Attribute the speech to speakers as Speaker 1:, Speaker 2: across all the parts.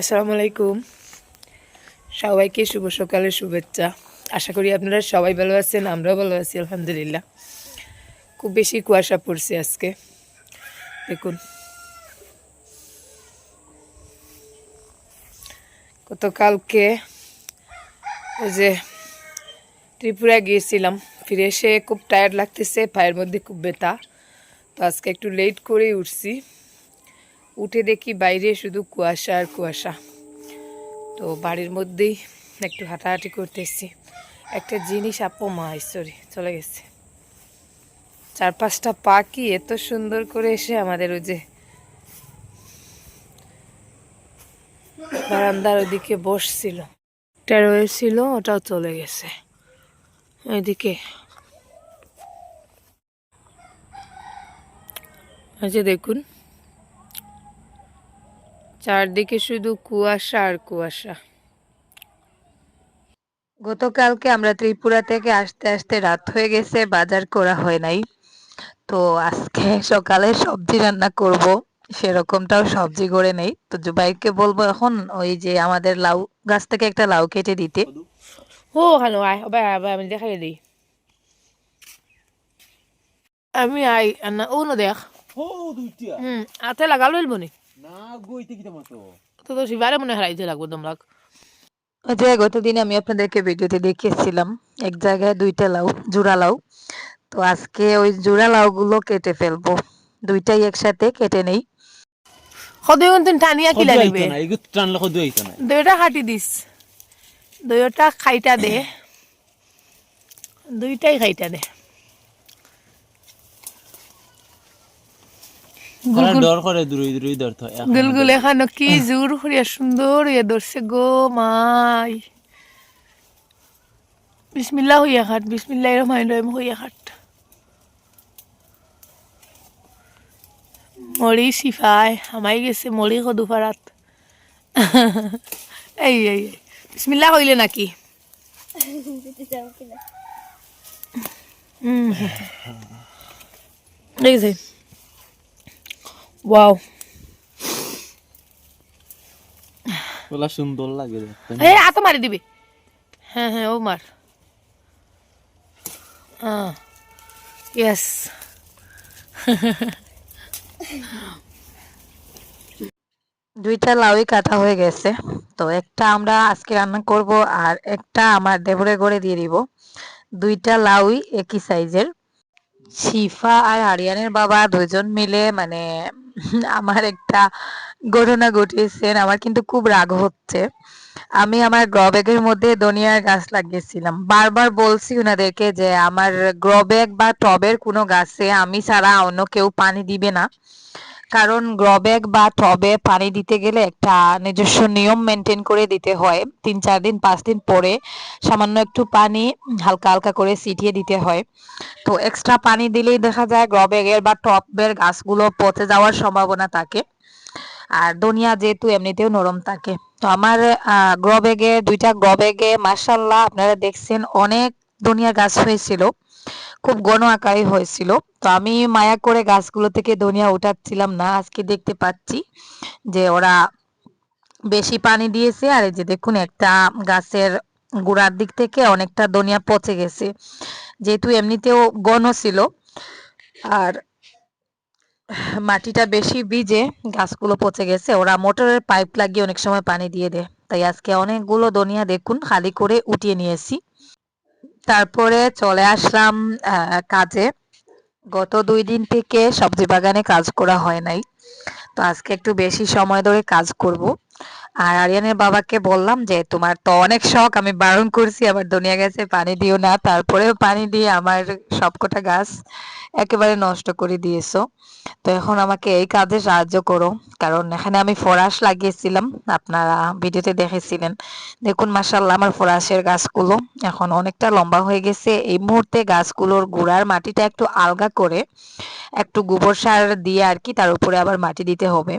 Speaker 1: আসসালামু আলাইকুম সবাইকে শুভ সকালের শুভেচ্ছা। আশা করি আপনারা সবাই ভালো আছেন, আমরাও ভালো আছি, আলহামদুলিল্লাহ। খুব বেশি কুয়াশা পড়ছে আজকে। দেখুন। গতকালকে ওই যে ত্রিপুরা গিয়েছিলাম, ফিরে এসে খুব টায়ার্ড লাগতেছে, পায়ের মধ্যে খুব ব্যথা। তো আজকে একটু লেট করেই উঠছি। উঠে দেখি বাইরে শুধু কুয়াশা আর কুয়াশা। তো বাড়ির মধ্যেই একটু হাঁটাহাঁটি করতে করতেছি একটা জিনিস আপু, মা সরি চলে গেছে। চার পাঁচটা পাখি এত সুন্দর করে এসে আমাদের ওই যে বারান্দার ওদিকে বসছিল। একটা রয়েছিল, ওটাও চলে গেছে। ওইদিকে এই যে দেখুন চারদিকে শুধু কুয়াশা আর কুয়াশা। গতকালকে আমরা ত্রিপুরা থেকে আসতে আসতে রাত হয়ে গেছে বাজার করা হয় নাই। তো আজকে সকালে সবজি রান্না করব সেরকমটাও সবজি করে নেই। তো জুবাইকে বলব এখন ওই যে আমাদের লাউ গাছ থেকে একটা লাউ কেটে দিতে। ও হ্যালো আয় আমি দেখাই দিই। আমি আই না ও না দেখ।
Speaker 2: ও দুইটা।
Speaker 1: হুম আতে লাগালো বনি
Speaker 2: না?
Speaker 1: তো? তো শিবারে মনে হারাইতে লাগবো তোমরা।
Speaker 3: যে গতদিন আমি আপনাদেরকে ভিডিওতে দেখিয়েছিলাম এক জায়গায় দুইটা লাউ জোড়া লাউ। তো আজকে ওই জোড়া লাউ গুলো কেটে ফেলব। দুইটাই একসাথে কেটে নেই।
Speaker 1: কিন্তু টানিয়া কি লাগবে
Speaker 2: না টানলে কদু আইতো না।
Speaker 1: দইটা কাটি দিস। দইটা খাইটা দে। দুইটাই খাইটা দে।
Speaker 2: ডর করে দূরই দূরই ডর
Speaker 1: গুলগুল এখানো কি জোর হইয়া সুন্দর হইয়া ধরছে গো মাই। বিসমিল্লাহ হইয়া খাট বিসমিল্লাহ রহমান রহিম হইয়া খাট। মরি সিফাই আমাই গেছে মরি সদু পারাত এই এই এই। বিসমিল্লাহ কইলে নাকি? হুম দেখছে? ওয়াও
Speaker 2: ওলা সুন্দর লাগে দেখতে
Speaker 1: এ আত মারি দিবি। হ্যাঁ হ্যাঁ ও মার। হ্যাঁ ইয়েস
Speaker 3: দুইটা লাউই কাটা হয়ে গেছে। তো একটা আমরা আজকে রান্না করব আর একটা আমার দেবরে করে দিয়ে দিব। দুইটা লাউই একই সাইজের শিফা আর আরিয়ানের বাবা দুজন মিলে মানে আমার একটা ঘটনা ঘটিয়েছেন আমার কিন্তু খুব রাগ হচ্ছে। আমি আমার গ্র ব্যাগের মধ্যে ধনিয়ার গাছ লাগিয়েছিলাম। বারবার বলছি ওনাদেরকে যে আমার গ্র ব্যাগ বা টবের কোনো গাছে আমি ছাড়া অন্য কেউ পানি দিবে না। কারণ গ্র ব্যাগ বা টবে পানি দিতে গেলে একটা নিজস্ব নিয়ম মেনটেন করে দিতে হয়। তিন, চার দিন, পাঁচ দিন পরে সামান্য একটু পানি হালকা হালকা করে ছিটিয়ে দিতে হয়। তো এক্সট্রা পানি দিলেই দেখা যায় গ্র ব্যাগের বা টবের গাছগুলো পচে যাওয়ার সম্ভাবনা থাকে। আর ধনিয়া যেহেতু এমনিতেও নরম থাকে। তো আমার গ্র ব্যাগে দুইটা গ্র ব্যাগে আপনারা দেখছেন, অনেক ধনিয়া গাছ হয়েছিল। খুব ঘন আকারে হয়েছিল। তো আমি মায়া করে গাছগুলো থেকে ধনিয়া উঠাচ্ছিলাম না, আজকে দেখতে পাচ্ছি যে ওরা বেশি পানি দিয়েছে। আর এই যে দেখুন, একটা গাছের গোড়ার দিক থেকে অনেকটা ধনিয়া পচে গেছে। যেহেতু এমনিতেও ঘন ছিল, আর মাটিটা বেশি ভিজে গাছগুলো পচে গেছে, ওরা মোটরের পাইপ লাগিয়ে অনেক সময় পানি দিয়ে দেয়। তাই আজকে অনেকগুলো ধনিয়া দেখুন, খালি করে উঠিয়ে নিয়েছি। তারপরে চলে আসলাম কাজে। গত দুই দিন থেকে সবজি বাগানে কাজ করা হয় নাই। তো আজকে একটু বেশি সময় ধরে কাজ করব। আর আরিয়ানের বাবাকে বললাম যে, তোমার তো অনেক শখ, আমি বারণ করছি, আবার দুনিয়া গাছে, পানি দিও না। তারপরেও পানি দিয়ে আমার সবকটা গাছ একেবারে নষ্ট করে দিয়েছ। তো এখন আমাকে এই কাজে সাহায্য করো, কারণ এখানে আমি ফরাস লাগিয়েছিলাম, আপনারা ভিডিওতে দেখেছিলেন। দেখুন মাসাল্লাহ আমার ফরাসের গাছগুলো এখন অনেকটা লম্বা হয়ে গেছে। এই মুহূর্তে গাছগুলোর গোড়ার মাটিটা একটু আলগা করে একটু গোবর সার দিয়ে আর কি, তার উপরে আবার মাটি দিতে হবে।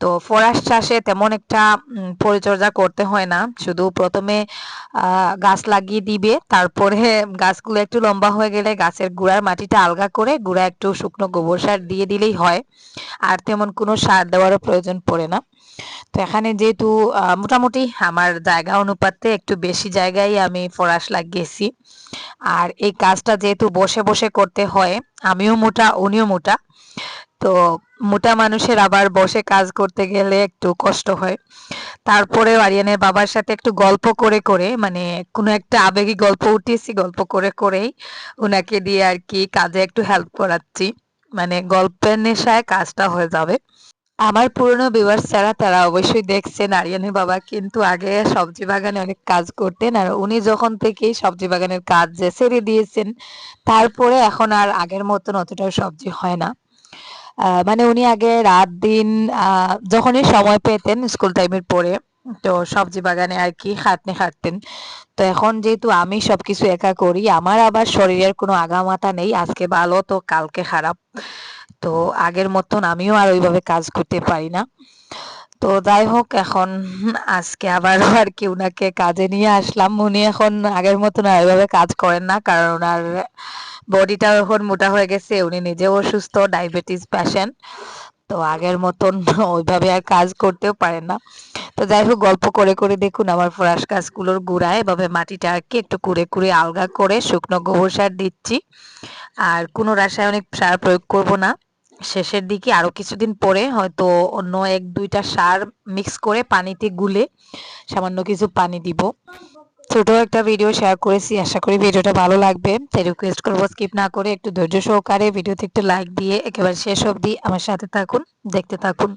Speaker 3: তো ফরাস চাষে তেমন একটা পরিচর্যা করতে হয় না। শুধু প্রথমে গাছ লাগিয়ে দিবে, তারপরে গাছগুলো একটু লম্বা হয়ে গেলে গাছের গোড়ার মাটিটা আলগা করে, গোড়া একটু শুকনো গোবর সার দিয়ে দিলেই হয়। আর তেমন কোনো সার দেওয়ারও প্রয়োজন পড়ে না। তো এখানে যেহেতু মোটামুটি আমার জায়গা অনুপাতে একটু বেশি জায়গায় আমি ফরাস লাগিয়েছি। আর এই কাজটা যেহেতু বসে বসে করতে হয়, আমিও মোটা, উনিও মোটা। তো মোটা মানুষের আবার বসে কাজ করতে গেলে একটু কষ্ট হয়। তারপরে আরিয়ানের বাবার সাথে একটু গল্প করে করে মানে কোনো একটা আবেগী গল্প উঠিয়েছি গল্প করে, করেই ওনাকে দিয়ে আর কি কাজে একটু হেল্প করাচ্ছি। মানে গল্পের নেশায় কাজটা হয়ে যাবে। আমার পুরনো ভিউয়ার্স ছাড়া তারা অবশ্যই দেখছেন আরিয়ানের বাবা কিন্তু আগে সবজি বাগানে অনেক কাজ করতেন আর উনি যখন থেকেই সবজি বাগানের কাজ ছেড়ে দিয়েছেন, তারপরে এখন আর আগের মতন অতটাও সবজি হয় না। মানে উনি আগে রাত দিন যখনই সময় পেতেন স্কুল টাইমের পরে, তো সবজি বাগানে আর কি খাটনি খাটতেন। তো এখন যেহেতু আমি সবকিছু একা করি, আমার আবার শরীরের কোনো আগামাতা নেই, আজকে ভালো, তো কালকে খারাপ। তো আগের মতন আমিও আর ওইভাবে কাজ করতে পারি না। তো যাই হোক, এখন আজকে আবার আর কি উনাকে কাজে নিয়ে আসলাম। উনি এখন আগের মতন আর ওইভাবে কাজ করেন না, কারণ ওনার বডিটাও এখন মোটা হয়ে গেছে। উনি নিজেও অসুস্থ, ডায়াবেটিস পেশেন্ট তো আগের মতন ওইভাবে আর কাজ করতেও পারেন না। তো যাই হোক, গল্প করে করে দেখুন আমার ফরাস গাছগুলোর গোড়ায় এভাবে মাটিটা আর কি একটু কুড়ে কুড়ে আলগা করে শুকনো গোবর সার দিচ্ছি। আর কোনো রাসায়নিক সার প্রয়োগ করব না। শেষের দিকে আরও কিছুদিন পরে হয়তো অন্য এক দুইটা সার মিক্স করে পানিতে গুলে সামান্য কিছু পানি দিব। ছোট একটা ভিডিও শেয়ার করেছি, আশা করি ভিডিওটা ভালো লাগবে। তাই রিকোয়েস্ট করব স্কিপ না করে একটু ধৈর্য সহকারে ভিডিওতে একটু লাইক দিয়ে একেবারে শেষ অবধি আমার সাথে থাকুন, দেখতে থাকুন।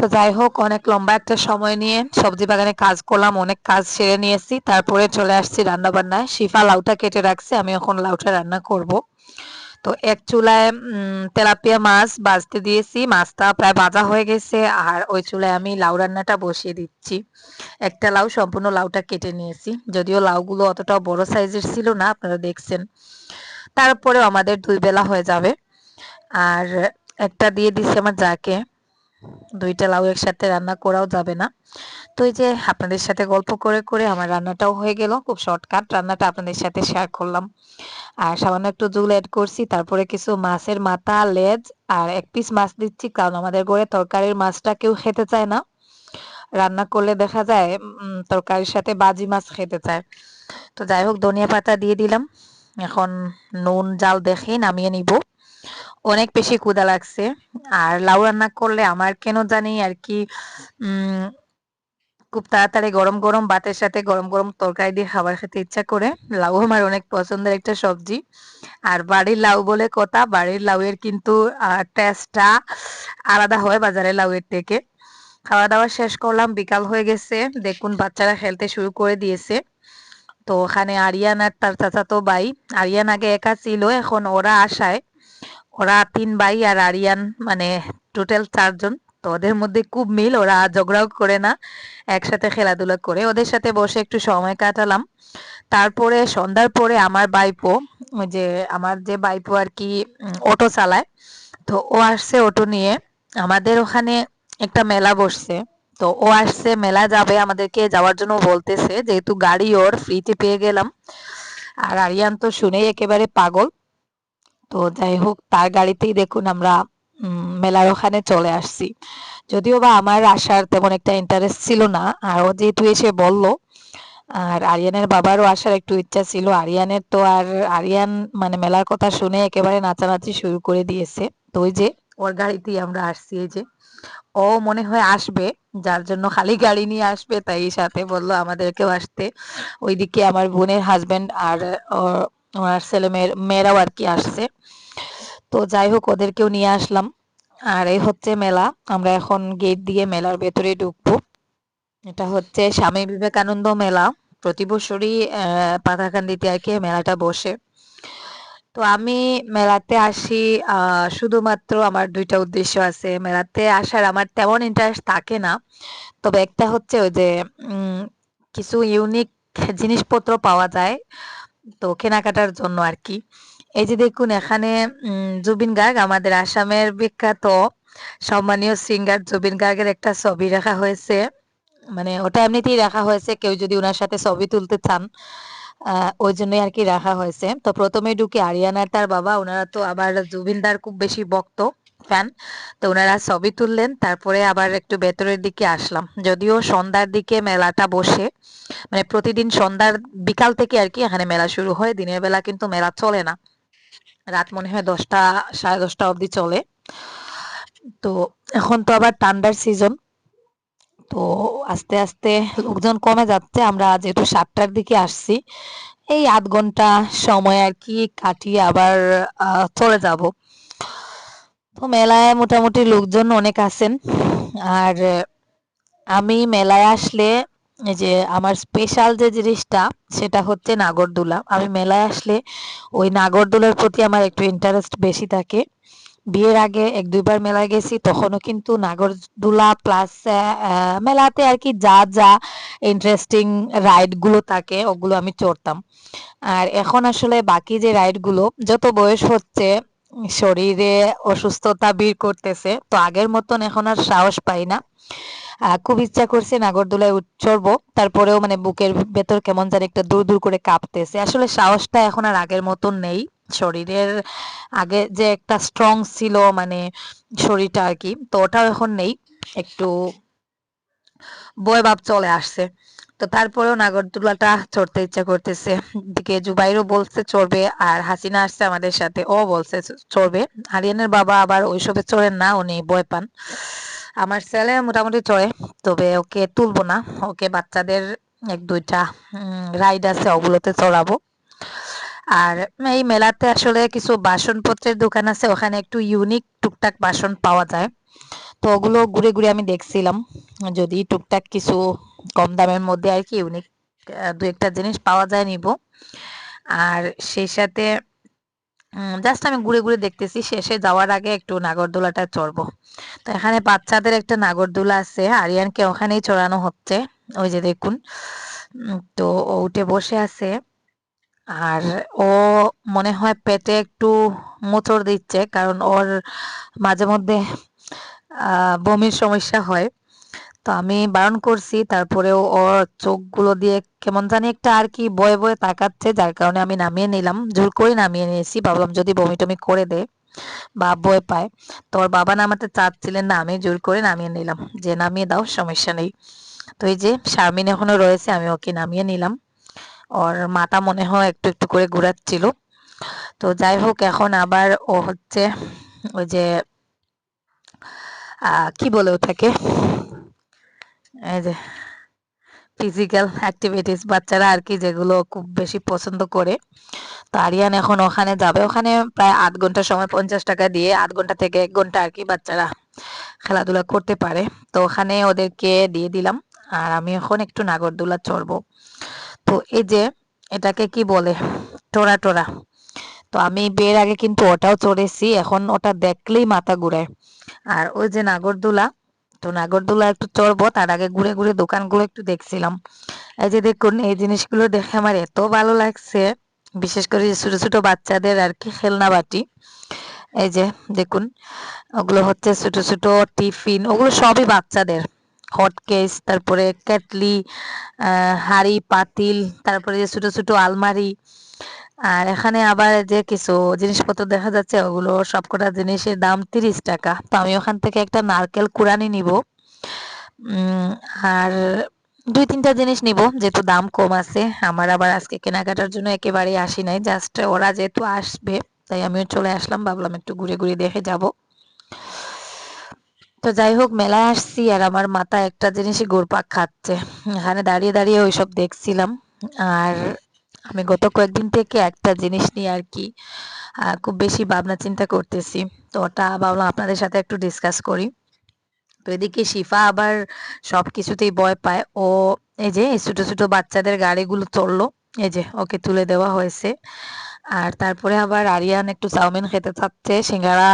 Speaker 3: তো যাই হোক, অনেক লম্বা একটা সময় নিয়ে সবজি বাগানে কাজ করলাম, অনেক কাজ সেরে নিয়েছি। তারপরে চলে আসছি রান্না বান্নায় শিফা লাউটা কেটে রাখছে, আমি এখন লাউটা রান্না করব। তো এক চুলায় তেলাপিয়া মাছ বাজতে দিয়েছি। মাছটা প্রায় ভাজা হয়ে গেছে, আর ওই চুলায় আমি লাউ রান্নাটা বসিয়ে দিচ্ছি। একটা লাউ সম্পূর্ণ লাউটা কেটে নিয়েছি। যদিও লাউগুলো অতটাও বড় সাইজের ছিল না, আপনারা দেখছেন। তারপরেও আমাদের দুই বেলা হয়ে যাবে। আর একটা দিয়ে দিচ্ছি আমার যাকে দুইটা লাউ একসাথে রান্না করাও যাবে না। তো এই যে আপনাদের সাথে গল্প করে করে আমার রান্নাটাও হয়ে গেল, খুব শর্টকাট রান্নাটা আপনাদের সাথে শেয়ার করলাম। আর সামান্য একটু জুল অ্যাড করছি, তারপরে কিছু মাছের মাথা, লেজ আর এক পিস মাছ দিচ্ছি, কারণ আমাদের ঘরে তরকারির মাছটা কেউ খেতে চায় না। রান্না করলে দেখা যায় তরকারির সাথে বাজি মাছ খেতে চায়। তো যাই হোক, ধনিয়া পাতা দিয়ে দিলাম। এখন নুন, জাল দেখে নামিয়ে নিব। অনেক বেশি ক্ষুধা লাগছে। আর লাউ রান্না করলে আমার কেন জানি আর কি খুব তাড়াতাড়ি গরম গরম ভাতের সাথে গরম গরম তরকারি দিয়ে খাবার খেতে ইচ্ছা করে। লাউ আমার অনেক পছন্দের একটা সবজি। আর বাড়ির লাউ বলে কথা, বাড়ির লাউয়ের কিন্তু টেস্টটা আলাদা হয় বাজারের লাউয়ের থেকে। খাওয়া দাওয়া শেষ করলাম, বিকাল হয়ে গেছে, দেখুন বাচ্চারা খেলতে শুরু করে দিয়েছে। তো ওখানে আরিয়ান আর তার চাচাতো ভাই, আরিয়ান আগে একা ছিল, এখন ওরা আসায়। ওরা তিন ভাই আর আরিয়ান মানে টোটাল চারজন। তো ওদের মধ্যে খুব মিল, ওরা ঝগড়াও করে না। একসাথে খেলাধুলা করে। ওদের সাথে বসে একটু সময় কাটালাম। তারপরে সন্ধ্যার পরে আমার বাইপো যে আমার যে বাইপো আর কি অটো চালায়। তো ও আসছে অটো নিয়ে। আমাদের ওখানে একটা মেলা বসছে। তো ও আসছে, মেলা যাবে আমাদেরকে যাওয়ার জন্য বলতেছে। যেহেতু গাড়ি ওর ফ্রিতে পেয়ে গেলাম। আর আরিয়ান তো শুনেই একেবারে পাগল। তো যাই হোক, তার গাড়িতেই দেখুন আমরা মেলার ওখানে চলে আসছি। যদিও বা আমার আসার তেমন একটা ইন্টারেস্ট ছিল না, আর ও যেহেতু এসে বলল, আর আরিয়ানের বাবারও আসার একটু ইচ্ছা ছিল, আরিয়ানের তো আর আরিয়ান মানে মেলার কথা শুনে একেবারে নাচানাচি শুরু করে দিয়েছে। তো ওই যে, ওর গাড়িতেই আমরা আসছি, এই যে। ও মনে হয় আসবে, যার জন্য খালি গাড়ি নিয়ে আসবে, তাই সাথে বলল আমাদেরকেও আসতে। ওইদিকে আমার বোনের হাজবেন্ড আর ওনার ছেলে মেয়ের, মেয়েরাও আর কি আসছে। তো যাই হোক, ওদেরকেও নিয়ে আসলাম। আর এই হচ্ছে মেলা। আমরা এখন গেট দিয়ে মেলার ভেতরে ঢুকবো। এটা হচ্ছে স্বামী বিবেকানন্দ মেলা। প্রতি বছরই পাতাকান্দিতে আর কি মেলাটা বসে। তো আমি মেলাতে আসি শুধুমাত্র আমার দুইটা উদ্দেশ্য আছে। মেলাতে আসার আমার তেমন ইন্টারেস্ট থাকে না। তবে একটা হচ্ছে ওই যে কিছু ইউনিক জিনিসপত্র পাওয়া যায়। তো কেনাকাটার জন্য আর কি এই যে দেখুন, এখানে জুবিন গার্গ আমাদের আসামের বিখ্যাত সম্মানীয় সিঙ্গার জুবিন গার্গের একটা ছবি রাখা হয়েছে। মানে ওটা এমনিতেই রাখা হয়েছে, কেউ যদি ওনার সাথে ছবি তুলতে চান ওই জন্যই আর কি রাখা হয়েছে। তো প্রথমে ঢুকে আরিয়ানার তার বাবা ওনারা তো আবার জুবিনদার খুব বেশি ভক্ত। ফ্যান তো ওনারা ছবি তুললেন, তারপরে আবার একটু ভেতরের দিকে আসলাম। যদিও সন্ধ্যার দিকে মেলাটা বসে মানে প্রতিদিন সন্ধ্যার বিকাল থেকে আর কি এখানে মেলা শুরু হয়, দিনের বেলা কিন্তু মেলা চলে না। রাত মনে হয় দশটা, সাড়ে দশটা অবধি চলে। তো এখন তো আবার ঠান্ডার সিজন তো আস্তে আস্তে লোকজন কমে যাচ্ছে, আমরা যেহেতু সাতটার দিকে আসছি, এই আধ ঘণ্টা সময় আর কি কাটিয়ে আবার চলে যাব। তো মেলায় মোটামুটি লোকজন অনেক আছেন। আর আমি মেলায় আসলে যে আমার স্পেশাল যে জিনিসটা, সেটা হচ্ছে নাগরদোলা। আমি মেলায় আসলে ওই নাগরদোলার প্রতি আমার একটু ইন্টারেস্ট বেশি থাকে। বিয়ের আগে এক দুইবার মেলায় গেছি, তখনও কিন্তু নাগরদোলা প্লাস মেলাতে আর কি যা যা ইন্টারেস্টিং রাইডগুলো থাকে, ওগুলো আমি চড়তাম। আর এখন আসলে বাকি যে রাইডগুলো যত বয়স হচ্ছে শরীরে অসুস্থতা বীর করতেছে। তো আগের মতন এখন আর সাহস পাই না। খুব ইচ্ছা করছে নাগরদোলায় চড়বো তারপরেও মানে বুকের ভেতর কেমন জানি একটা দূর দূর করে কাঁপতেছে। আসলে সাহসটা এখন আর আগের মতন নেই। শরীরের আগে যে একটা স্ট্রং ছিল মানে শরীরটা আর কি, তো ওটাও এখন নেই। একটু বয় ভাব চলে আসছে। তো তারপরেও নাগরদোলাটা চড়তে ইচ্ছা করতেছে। দিকে জুবাইরও বলছে চড়বে আর হাসিনা আসছে আমাদের সাথে, ও বলছে চড়বে। আরিয়ানের বাবা আবার ওইসবে চড়েন না, উনি ভয় পান। আমার ছেলে মোটামুটি চড়ে, তবে ওকে তুলবো না। ওকে বাচ্চাদের এক দুইটা রাইড আছে, ওগুলোতে চড়াবো। আর এই মেলাতে আসলে কিছু বাসনপত্রের দোকান আছে, ওখানে একটু ইউনিক টুকটাক বাসন পাওয়া যায়। তো ওগুলো ঘুরে ঘুরে আমি দেখছিলাম। যদি টুকটাক কিছু কম দামের মধ্যে আর কি ইউনিক দু একটা জিনিস পাওয়া যায় নিব। আর সেই সাথে জাস্ট আমি ঘুরে ঘুরে দেখতেছি, শেষে যাওয়ার আগে একটু নাগরদোলাটা চড়বো। তো এখানে বাচ্চাদের একটা নাগরদোলা আছে, আরিয়ানকে ওখানেই চড়ানো হচ্ছে, ওই যে দেখুন। তো ও উঠে বসে আছে, আর ও মনে হয় পেটে একটু মোচড় দিচ্ছে, কারণ ওর মাঝে মধ্যে বমির সমস্যা হয়। তো আমি বারণ করছি, তারপরেও ওর চোখগুলো দিয়ে কেমন জানি একটা আর কি বয়ে বয়ে তাকাচ্ছে, যার কারণে আমি নামিয়ে নিলাম। জোর করে নামিয়ে নিয়েছি। ভাবলাম যদি বমি টমি করে দেয় বা বয়ে পায়। তো ওর বাবা নামাতে চাচ্ছিলেন না, আমি জোর করে নামিয়ে নিলাম। যে নামিয়ে দাও, সমস্যা নেই। তো এই যে শারমিন এখনও রয়েছে, আমি ওকে নামিয়ে নিলাম। ওর মাথা মনে হয় একটু একটু করে ঘোরাচ্ছিল। তো যাই হোক, এখন আবার ও হচ্ছে ওই যে কি বলে ওটাকে? এই যে ফিজিক্যাল অ্যাক্টিভিটিস বাচ্চারা আর কি যেগুলো খুব বেশি পছন্দ করে। তো আরিয়ান এখন ওখানে যাবে। ওখানে প্রায় আধ ঘণ্টা সময়, পঞ্চাশ টাকা দিয়ে আধ ঘণ্টা থেকে এক ঘণ্টা আর কি বাচ্চারা খেলাধুলা করতে পারে। তো ওখানে ওদেরকে দিয়ে দিলাম। আর আমি এখন একটু নাগরদোলা চড়বো। তো এই যে এটাকে কি বলে? টোরা টোরা। তো আমি বিয়ের আগে কিন্তু ওটাও চড়েছি। এখন ওটা দেখলেই মাথা ঘুরায়। আর ওই যে নাগরদোলা, তো নাগরদোলা একটু চড়বো, তার আগে ঘুরে ঘুরে দোকানগুলো একটু দেখছিলাম। এই যে দেখুন, এই জিনিসগুলো দেখে আমার এত ভালো লাগছে, বিশেষ করে ছোট ছোট বাচ্চাদের আর কি খেলনা বাটি। এই যে দেখুন, ওগুলো হচ্ছে ছোট ছোট টিফিন, ওগুলো সবই বাচ্চাদের। হট কেস, তারপরে কেটলি হাঁড়ি, পাতিল, তারপরে যে ছোট ছোট আলমারি আর এখানে আবার যে কিছু জিনিসপত্র দেখা যাচ্ছে, ওগুলো সবকটা জিনিসের দাম তিরিশ টাকা। তো আমি ওখান থেকে একটা নারকেল কুড়ানি নিব। আর দুই তিনটা জিনিস নিব, যেহেতু দাম কম আছে। আমার আবার আজকে কেনাকাটার জন্য একেবারেই আসি নাই, জাস্ট ওরা যেহেতু আসবে, তাই আমিও চলে আসলাম, ভাবলাম একটু ঘুরে ঘুরে দেখে যাব। তো যাই হোক, মেলায় আসছি, আর আমার মাথা একটা জিনিসই ঘুরপাক খাচ্ছে। এখানে দাঁড়িয়ে দাঁড়িয়ে ওইসব দেখছিলাম। আর আমি গত কয়েকদিন থেকে একটা জিনিস নিয়ে আর কি খুব বেশি ভাবনা চিন্তা করতেছি। তো ওটা ভাবলাম আপনাদের সাথে একটু ডিসকাস করি। তো এদিকে শিফা আবার সব কিছুতেই ভয় পায়। ও এই যে ছোট ছোট বাচ্চাদের গাড়িগুলো চলল, এই যে ওকে তুলে দেওয়া হয়েছে। আর তারপরে আবার আরিয়ান একটু চাউমিন খেতে চাচ্ছে, সিঙ্গারা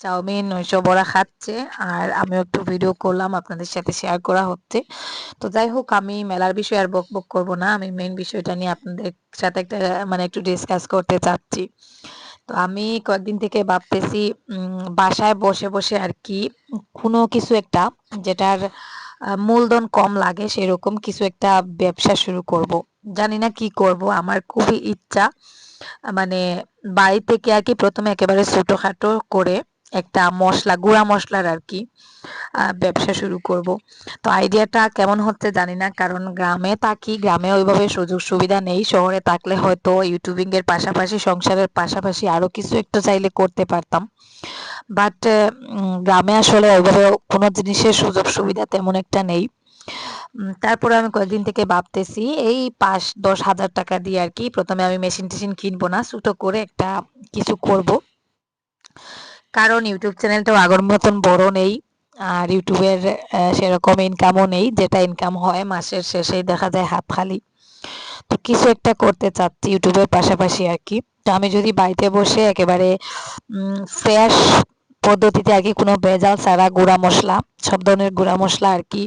Speaker 3: চাউমিন ওইসব ওরা খাচ্ছে আর আমিও একটু ভিডিও করলাম আপনাদের সাথে শেয়ার করা হচ্ছে। তো যাই হোক, আমি মেলার বিষয়ে আর বক বক করব না। আমি মেন বিষয়টা নিয়ে আপনাদের সাথে একটা মানে একটু ডিসকাস করতে চাচ্ছি। তো আমি কয়েকদিন থেকে ভাবতেছি বাসায় বসে বসে আর কি, কোনো কিছু একটা যেটার মূলধন কম লাগে সেরকম কিছু একটা ব্যবসা শুরু করব। জানি না কি করব, আমার খুবই ইচ্ছা মানে বাড়ি থেকে আর কি প্রথমে একেবারে ছোটখাটো করে একটা মশলা, গুঁড়া মশলার আর কি ব্যবসা শুরু করব। তো আইডিয়াটা কেমন হচ্ছে জানি না, কারণ গ্রামে থাকি, গ্রামে ওইভাবে সুযোগ সুবিধা নেই। শহরে থাকলে হয়তো ইউটিউবিং এর পাশাপাশি, সংসারের পাশাপাশি আরও কিছু একটু চাইলে করতে পারতাম। বাট গ্রামে আসলে ওইভাবে কোনো জিনিসের সুযোগ সুবিধা তেমন একটা নেই। তারপরে আমি কয়েকদিন থেকে ভাবতেছি, এই পাঁচ, দশ হাজার টাকা দিয়ে আর কি প্রথমে আমি মেশিন টেশিন কিনবো না, ছোটো করে একটা কিছু করব। কারণ ইউটিউব চ্যানেলটাও আগের মতন বড় নেই, আর ইউটিউবের সেরকম ইনকামও নেই, যেটা ইনকাম হয় মাসের শেষেই দেখা যায় হাত খালি। তো কিছু একটা করতে চাচ্ছি ইউটিউবের পাশাপাশি আর কি। তো আমি যদি বাড়িতে বসে একেবারে ফ্রেশ পদ্ধতিতে আর কি কোনো ভেজাল ছাড়া গুঁড়া মশলা, সব ধরনের গুঁড়া মশলা আর কি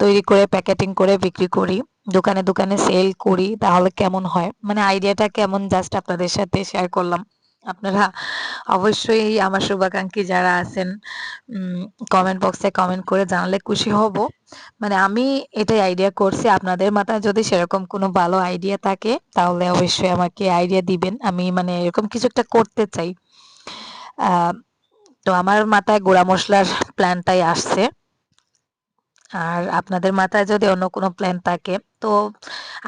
Speaker 3: তৈরি করে প্যাকেটিং করে বিক্রি করি, দোকানে দোকানে সেল করি, তাহলে কেমন হয়? মানে আইডিয়াটা কেমন? জাস্ট আপনাদের সাথে শেয়ার করলাম। আপনারা অবশ্যই আমার শুভাকাঙ্ক্ষী যারা আছেন কমেন্ট বক্সে কমেন্ট করে জানালে খুশি হব। মানে আমি এটাই আইডিয়া করছি, আপনাদের মাথায় যদি সেরকম কোনো ভালো আইডিয়া থাকে, তাহলে অবশ্যই আমাকে আইডিয়া দিবেন। আমি মানে এরকম কিছু একটা করতে চাই। তো আমার মাথায় গুঁড়া মশলার প্ল্যানটাই আসছে। আর আপনাদের মাথায় যদি অন্য কোনো প্ল্যান থাকে, তো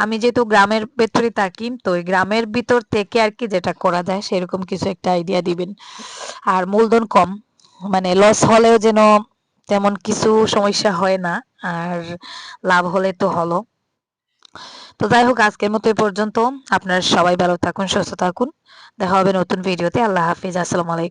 Speaker 3: আমি যেহেতু গ্রামের ভেতরে থাকি, তো গ্রামের ভিতর থেকে আর কি যেটা করা যায় সেরকম কিছু একটা আইডিয়া দিবেন। আর মূলধন কম মানে লস হলেও যেন তেমন কিছু সমস্যা হয় না, আর লাভ হলে তো হলো। তো যাই হোক, আজকের মতো এই পর্যন্ত। আপনারা সবাই ভালো থাকুন, সুস্থ থাকুন। দেখা হবে নতুন ভিডিওতে আল্লাহ হাফিজ। আসসালামু আলাইকুম।